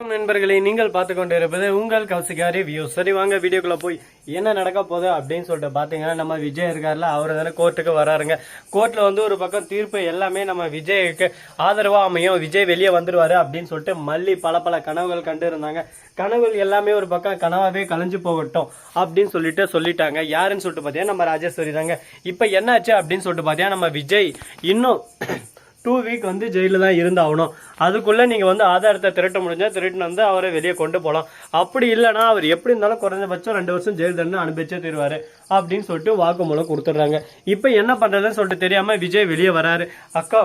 வணக்கம் நண்பர்களே நீங்கள் பார்த்து கொண்டு இருப்பது உங்கள் கௌசிகா ரிவ்யூ சரி வாங்க வீடியோக்குள்ள போய் என்ன நடக்க போகுது அப்படின்னு சொல்லிட்டு பார்த்தீங்கன்னா நம்ம விஜய் இருக்கார்ல அவர் தானே கோர்ட்டுக்கு வராருங்க. கோர்ட்டில் வந்து ஒரு பக்கம் தீர்ப்பு எல்லாமே நம்ம விஜய்க்கு ஆதரவாக அமையும். விஜய் வெளியே வந்துடுவார் அப்படின்னு சொல்லிட்டு மல்லி பல பல கனவுகள் கண்டு இருந்தாங்க கனவுகள் எல்லாமே ஒரு பக்கம் கனவாகவே கலைஞ்சு போகட்டும் அப்படின்னு சொல்லிட்டு சொல்லிட்டாங்க. யாருன்னு சொல்லிட்டு பார்த்தீங்கன்னா நம்ம ராஜேஸ்வரி தாங்க. இப்போ என்னாச்சு அப்படின்னு சொல்லிட்டு பார்த்தீங்கன்னா நம்ம விஜய் இன்னும் டூ வீக் வந்து ஜெயிலில் தான் இருந்தாகணும். அதுக்குள்ளே நீங்கள் வந்து ஆதாரத்தை திரட்ட முடிஞ்சால் திரட்டின்னு வந்து அவரை வெளியே கொண்டு போகலாம் அப்படி இல்லைன்னா அவர் எப்படி இருந்தாலும் குறைஞ்சபட்சம் ரெண்டு வருஷம் ஜெயில் தண்டனை அனுப்பிச்சே தருவார் அப்படின்னு சொல்லிட்டு வாக்குமூலம் கொடுத்துட்றாங்க. இப்போ என்ன பண்ணுறதுன்னு சொல்லிட்டு தெரியாமல் விஜய் வெளியே வராரு. அக்கா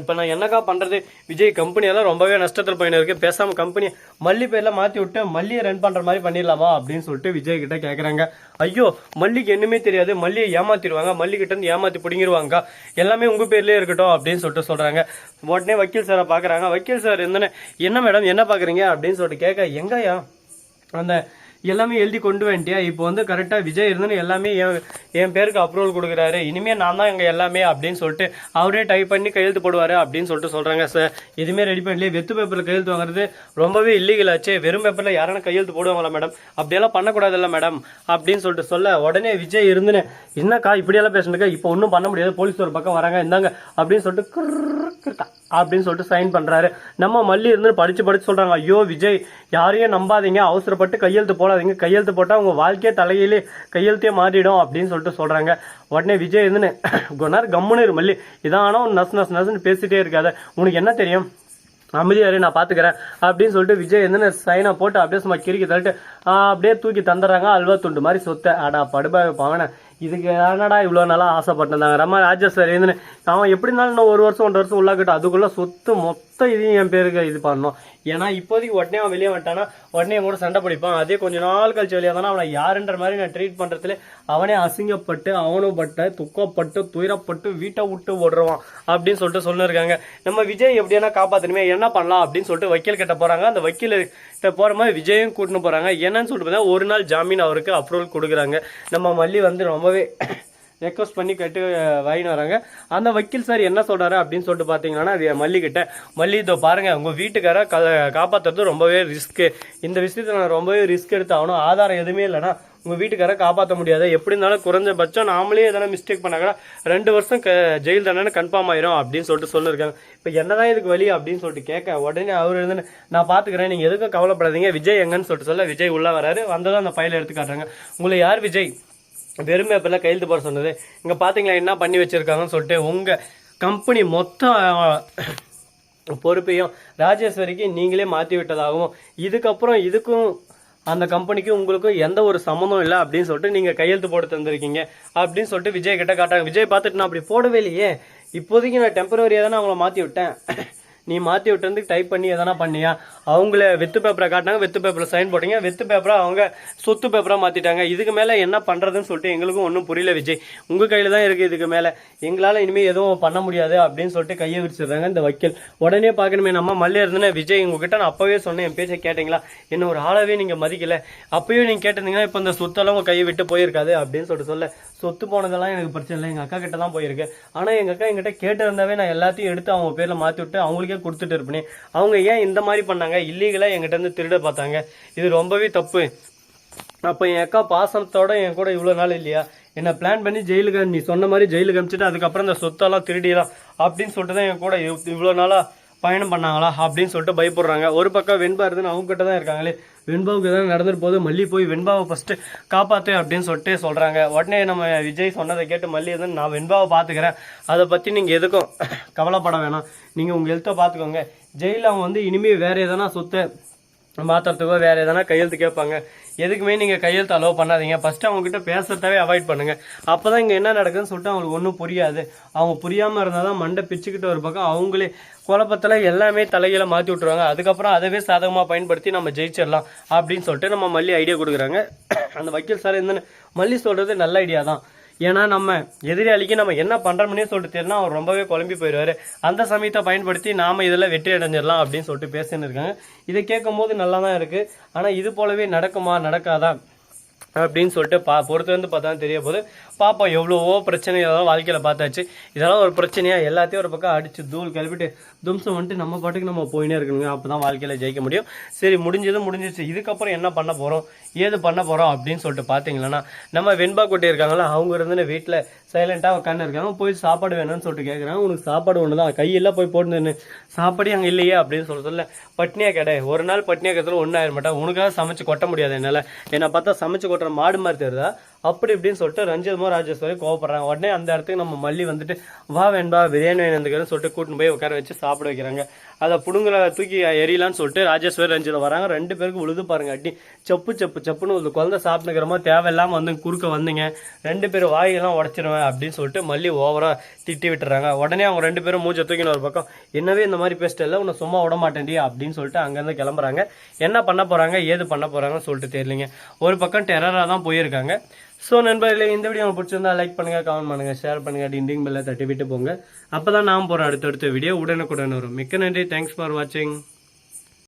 இப்போ நான் என்னக்கா பண்ணுறது விஜய் கம்பெனியெல்லாம் ரொம்பவே நஷ்டத்தில் போயின்னு இருக்கு பேசாமல் கம்பெனி மல்லி பேரில் மாற்றி விட்டு மல்லியை ரன் பண்ணுற மாதிரி பண்ணிடலாமா அப்படின்னு சொல்லிட்டு விஜய் கிட்ட கேட்குறாங்க ஐயோ மல்லிக்கு என்னமே தெரியாது. மல்லியை ஏமாத்திடுவாங்க. மல்லிகிட்ட இருந்து ஏமாற்றி பிடிங்கிடுவாங்க எல்லாமே உங்கள் பேர்லேயே இருக்கட்டும் அப்படின்னு சொல்லிட்டு சொல்கிறாங்க உடனே வக்கீல் சாரை பார்க்குறாங்க வக்கீல் சார் என்னன்னு என்ன மேடம் என்ன பார்க்குறீங்க அப்படின்னு சொல்லிட்டு கேட்க எங்கயா அந்த எல்லாமே எழுதி கொண்டு வந்துட்டியா? இப்போ வந்து கரெக்டாக விஜய் இருந்துன்னு எல்லாமே என் என் பேருக்கு அப்ரூவல் கொடுக்குறாரு. இனிமேல் நான் தான் இங்கே எல்லாமே அப்படின்னு சொல்லிட்டு அவரே டைப் பண்ணி கையெழுத்து போடுவார் அப்படின்னு சொல்லிட்டு சொல்கிறாங்க சார் எதுவுமே ரெடி பண்ணலையே. வெத்து பேப்பரில் கையெழுத்து வாங்குறது ரொம்பவே இல்லீகல் ஆச்சு. வெறும் பேப்பரில் யாரான கையெழுத்து போடுவாங்களா மேடம் அப்படியெல்லாம் பண்ணக்கூடாதுல்ல மேடம் அப்படின்னு சொல்லிட்டு சொல்ல உடனே விஜய் இருந்துன்னு என்னக்கா இப்படியெல்லாம் பேசுனதுக்கா இப்போ ஒன்றும் பண்ண முடியாது. போலீஸ் ஒரு பக்கம் வராங்க. இந்தாங்க. அப்படின்னு சொல்லிட்டு கிருக்கா அப்படின்னு சொல்லிட்டு சைன் பண்ணுறாரு நம்ம மல்லி இருந்து படித்து படித்து சொல்கிறாங்க ஐயோ விஜய் யாரையும் நம்பாதீங்க அவசரப்பட்டு கையெழுத்து போடாதீங்க. கையெழுத்து போட்டால் உங்கள் வாழ்க்கையே தலையிலே கையெழுத்தே மாறிடும் அப்படின்னு சொல்லிட்டு சொல்கிறாங்க உடனே விஜய் இருந்துன்னு கொண்டார் கம்முன்னு இரு மல்லி. இதான் ஆனால் நஸ் நஸ் நஸ்ன்னு பேசிட்டே இருக்காது. உனக்கு என்ன தெரியும்? அமைதியாரு நான் பார்த்துக்கிறேன் அப்படின்னு சொல்லிட்டு விஜய் என்ன சைனை போட்டு அப்படியே சும்மா கிறுக்கி தள்ளிட்டு அப்படியே தூக்கி தந்துடுறாங்க அல்வா துண்டு மாதிரி சொத்தை. அடா படுபா பாவனை. இதுக்கு என்னடா இவ்வளோ நாளா ஆசைப்பட்டிருந்தாங்க ரமா ராஜேஸ்வரி அவன் எப்படி இருந்தாலும் இன்னும் ஒரு வருஷம் ஒன்றரை வருஷம் உள்ளாக்கிட்டோம் அதுக்குள்ளே சொத்து மொத்த இதையும் என் பேருக்கு இது பண்ணணும். ஏன்னா இப்போதைக்கு உடனே அவன் வெளியே வந்துட்டானா உடனே கூட சண்டை பிடிப்பான். அதே கொஞ்ச நாள் கழிச்சு வெளியே தானே அவனை யாருன்ற மாதிரி நான் ட்ரீட் பண்ணுறதுல அவனே அசிங்கப்பட்டு அவனும் பட்ட துக்கப்பட்டு துயரப்பட்டு வீட்டை விட்டு ஓடுறான் அப்படின்னு சொல்லிட்டு சொல்லிருக்காங்க. நம்ம விஜய் எப்படியானா காப்பாற்றணுமே என்ன பண்ணலாம் அப்படின்னு சொல்லிட்டு வக்கீல் கிட்ட போகிறாங்க அந்த வக்கீல் கிட்ட போகிற மாதிரி விஜயும் கூட்டின்னு போகிறாங்க என்னன்னு சொல்லிட்டு பார்த்தா ஒரு நாள் ஜாமீன் அவருக்கு அப்ரூவல் கொடுக்குறாங்க. நம்ம மல்லி வந்து ரொம்பவே ரெக்வஸ்ட் பண்ணி கட்டு வாங்கின்னு வராங்க. அந்த வக்கீல் சார் என்ன சொல்கிறாரு அப்படின்னு சொல்லிட்டு பார்த்தீங்கன்னா அது மல்லிக்கிட்ட மல்லி இதோ பாருங்கள் உங்கள் வீட்டுக்கார க காப்பாத்துறது ரொம்பவே ரிஸ்க்கு இந்த விஷயத்தில் நான் ரொம்பவே ரிஸ்க் எடுத்து ஆகணும். ஆதாரம் எதுவுமே இல்லைன்னா உங்கள் வீட்டுக்காரை காப்பாற்ற முடியாது. எப்படி இருந்தாலும் குறைஞ்சபட்சம் நாமளே எதனா மிஸ்டேக் பண்ணாங்கன்னா ரெண்டு வருஷம் க ஜெயில் தானே கன்ஃபார்ம் ஆயிரும் அப்படின்னு சொல்லிட்டு சொல்லிருக்காங்க. இப்போ என்னதான் இதுக்கு வழி அப்படின்னு சொல்லிட்டு கேட்க உடனே அவர் இருந்து நான் பார்த்துக்கிறேன் நீங்கள் எதுக்கும் கவலைப்படாதீங்க. விஜய் எங்கன்னு சொல்லிட்டு சொல்ல விஜய் உள்ளே வராரு. வந்ததும் அந்த ஃபைலை எடுத்து காட்டுறாங்க. உங்களை யார் விஜய்? வெறும் பேப்பரில் கையெழுத்து போட சொன்னது. இங்கே பார்த்தீங்களா என்ன பண்ணி வச்சிருக்காங்கன்னு சொல்லிட்டு உங்கள் கம்பெனி மொத்த பொறுப்பையும் ராஜேஸ்வரிக்கு நீங்களே மாற்றி விட்டதாகவும் இதுக்கப்புறம் இதுக்கும் அந்த கம்பெனிக்கும் உங்களுக்கும் எந்த ஒரு சம்மந்தம் இல்லை அப்படின்னு சொல்லிட்டு நீங்கள் கையெழுத்து போட்டு தந்திருக்கீங்க அப்படின்னு சொல்லிட்டு விஜய் கிட்ட காட்டாங்க. விஜய் பார்த்துட்டு நான் அப்படி போடவே இல்லையே. இப்போதைக்கு நான் டெம்பரவரியாக தானே அவங்கள மாற்றி விட்டேன். நீ மாற்றி விட்டு டைப் பண்ணி எதனா பண்ணியா? அவங்கள வெத்து பேப்பரை காட்டினாங்க வெத்து பேப்பரில் சைன் போட்டீங்க. வெத்து பேப்பரை அவங்க சொத்து பேப்பராக மாற்றிட்டாங்க இதுக்கு மேலே என்ன பண்ணுறதுன்னு சொல்லிட்டு எங்களுக்கும் ஒன்றும் புரியல விஜய். உங்கள் கையில் தான் இருக்குது இதுக்கு மேலே. எங்களால் இனிமேல் எதுவும் பண்ண முடியாது அப்படின்னு சொல்லிட்டு கையை விரிச்சிடுறாங்க இந்த வக்கீல். உடனே பார்க்கணுமே நம்ம மல்லியா இருந்தேன்னா விஜய் உங்ககிட்ட நான் அப்போவே சொன்னேன் என் பேச்சை கேட்டிங்களா? என்ன ஒரு ஆளாவே நீங்கள் மதிக்கல. அப்பயும் நீங்கள் கேட்டிருந்தீங்கன்னா இப்போ இந்த சொத்தெல்லாம் உங்கள் கையை விட்டு போயிருக்காது அப்படின்னு சொல்லிட்டு சொல்ல. சொத்து போனதெல்லாம் எனக்கு பிரச்சனை இல்லை. எங்கள் அக்கா கிட்ட தான் போயிருக்கு. ஆனால் எங்கள் அக்கா எங்கிட்ட கேட்டு இருந்தாவே நான் எல்லாத்தையும் எடுத்து அவங்க பேரில் மாற்றி விட்டு அவங்களுக்கு கொடுத்துட்டு இருப்பேன். அவங்க ஏன் இந்த மாதிரி பண்ணாங்க? இல்லீகலாக எங்கிட்ட இருந்து திருட பார்த்தாங்க. இது ரொம்பவே தப்பு. அப்போ என் அக்கா பாசனத்தோட என் கூட இவ்வளோ நாள் இல்லையா? என்ன பிளான் பண்ணி ஜெயிலுக்கு நீ சொன்ன மாதிரி ஜெயிலுக்கு அமிச்சிட்டு அதுக்கப்புறம் இந்த சொத்தெல்லாம் திருடிடலாம் அப்படின்னு சொல்லிட்டு தான் என் கூட இவ்வளோ நாளாக பயணம் பண்ணாங்களா அப்படின்னு சொல்லிட்டு பயப்படுறாங்க. ஒரு பக்கம் வெண்பா இருந்துன்னு அவங்க கிட்ட தான் இருக்காங்களே. வெண்பாவுக்கு எதாவது நடந்துட்டு போது மல்லி போய் வெண்பாவை ஃபஸ்ட்டு காப்பாற்று அப்படின்னு சொல்லிட்டு சொல்கிறாங்க உடனே நம்ம விஜய் சொன்னதை கேட்டு மல்லி எதுன்னு நான் வெண்பாவை பார்த்துக்கிறேன் அதை பற்றி நீங்கள் எதுக்கும் கவலைப்பட வேணாம். நீங்கள் உங்கள் ஹெல்த்தை பார்த்துக்கோங்க ஜெயிலில் அவன் வந்து இனிமேல் வேறு எதனா சொத்தை மாத்துறதுக்கோ வேறு எதனா கையெழுத்து கேட்பாங்க. எதுக்குமே நீங்கள் கையெழுத்து அலோவ் பண்ணாதீங்க. ஃபஸ்ட்டு அவங்ககிட்ட பேசுகிறதாவே அவாய்ட் அவாய்ட் பண்ணுங்க. அப்பதான் இங்கே என்ன நடக்குதுன்னு சொல்லிட்டு அவங்களுக்கு ஒன்றும் புரியாது. அவங்க புரியாமல் இருந்தால் தான் மண்டை பிச்சுக்கிட்டு ஒரு பக்கம் அவங்களே குழப்பத்தில் எல்லாமே தலையில மாற்றி விட்டுருவாங்க. அதுக்கப்புறம் அதவே சாதகமாக பயன்படுத்தி நம்ம ஜெயிச்சிடலாம் அப்படின்னு சொல்லிட்டு நம்ம மல்லி ஐடியா கொடுக்குறாங்க. அந்த வக்கீல் சார் என்னென்னு மல்லி சொல்கிறது நல்ல ஐடியா தான். ஏன்னா நம்ம எதிராளிக்கு நம்ம என்ன பண்ணுறோம்னே சொல்லிட்டு தெரியும் அவர் ரொம்பவே குழம்பி போயிடுவாரு. அந்த சமயத்தை பயன்படுத்தி நாம் இதில் வெற்றி அடைஞ்சிடலாம் அப்படின்னு சொல்லிட்டு பேசின்னு இருக்காங்க. இதை கேட்கும்போது நல்லா தான் இருக்குது ஆனால் இது போலவே நடக்குமா நடக்காதா? அப்படின்னு சொல்லிட்டு பா பொறுத்து வந்து பார்த்தா தெரிய போது பாப்பா எவ்வளவோ பிரச்சனை இதெல்லாம் வாழ்க்கையில் பார்த்தாச்சு. இதெல்லாம் ஒரு பிரச்சனையா எல்லாத்தையும் ஒரு பக்கம் அடிச்சு தூள் கிளப்பிட்டு தும்சம் வந்துட்டு நம்ம பாட்டுக்கு நம்ம போயினே இருக்கணுங்க. அப்போ தான் வாழ்க்கையில் ஜெயிக்க முடியும். சரி முடிஞ்சது முடிஞ்சிச்சு இதுக்கப்புறம் என்ன பண்ண போகிறோம் ஏது பண்ண போகிறோம் அப்படின்னு சொல்லிட்டு பார்த்தீங்களன்னா நம்ம வெண்பா குட்டி இருக்காங்களா அவங்க இருந்துன்னு வீட்டில் சைலண்ட்டாக உட்காந்து இருக்காங்க. போய் சாப்பாடு வேணும்னு சொல்லிட்டு கேட்குறாங்க உனக்கு சாப்பாடு ஒன்று தான் கையெல்லாம் போய் போட்டுன்னு. சாப்பாடே அங்கே இல்லையே. அப்படின்னு சொல்ல சொல்ல பட்னியா கடை ஒரு நாள் பட்னியா கத்துல ஒன்றும் மாட்டேன் உனக்காக சமைச்சு கொட்ட முடியாது என்னால். என்னை பார்த்தா சமைச்சு கொட்டுற மாடு மாதிரி தெரியுதா? அப்படி இப்படின்னு சொல்லிட்டு ரஞ்சிதமோ ராஜேஸ்வரி கோவப்படுறாங்க. உடனே அந்த இடத்துக்கு நம்ம மல்லி வந்துட்டு வா வேண்பா பிரியாணி வேணுங்கிறன்னு சொல்லிட்டு கூட்டின்னு போய் உட்கார வச்சு சாப்பிட வைக்கிறாங்க. அதை புடுங்குற தூக்கி எரியலான்னு சொல்லிட்டு ராஜேஸ்வரி ரஞ்சிதம் வராங்க. ரெண்டு பேருக்கு உழுது பாருங்க. அடி செப்பு செப்பு செப்புன்னு ஒரு குழந்தை சாப்பிட்டுக்கிறமோ தேவையில்லாமல் வந்து குறுக்க வந்தீங்க. ரெண்டு பேரும் வாயெல்லாம் உடச்சிருவேன் அப்படின்னு சொல்லிட்டு மல்லி ஓவராக திட்டி விட்டுறாங்க. உடனே அவங்க ரெண்டு பேரும் மூச்சை தூக்கின ஒரு பக்கம் என்னவே இந்த மாதிரி பேசிட்டு இல்லை உன்னை சும்மா விட மாட்டேன்டி அப்படின்னு சொல்லிட்டு அங்கேருந்து கிளம்புறாங்க. என்ன பண்ண போகிறாங்க ஏது பண்ண போகிறாங்கன்னு சொல்லிட்டு தெரியலிங்க. ஒரு பக்கம் டெரராக தான் போயிருக்காங்க. ஸோ நண்பர்களே இந்த வீடியோ உங்களுக்கு பிடிச்சிருந்தா லைக் பண்ணுங்க கமெண்ட் பண்ணுங்கள் ஷேர் பண்ணுங்க டிண்டிங் பெல்லை தட்டி விட்டு போங்க. அப்போ தான் நான் போகிறேன் அடுத்தடுத்த வீடியோ உடனுக்குடன் வரும். மிக்க நன்றி. தேங்க்ஸ் ஃபார் வாட்சிங்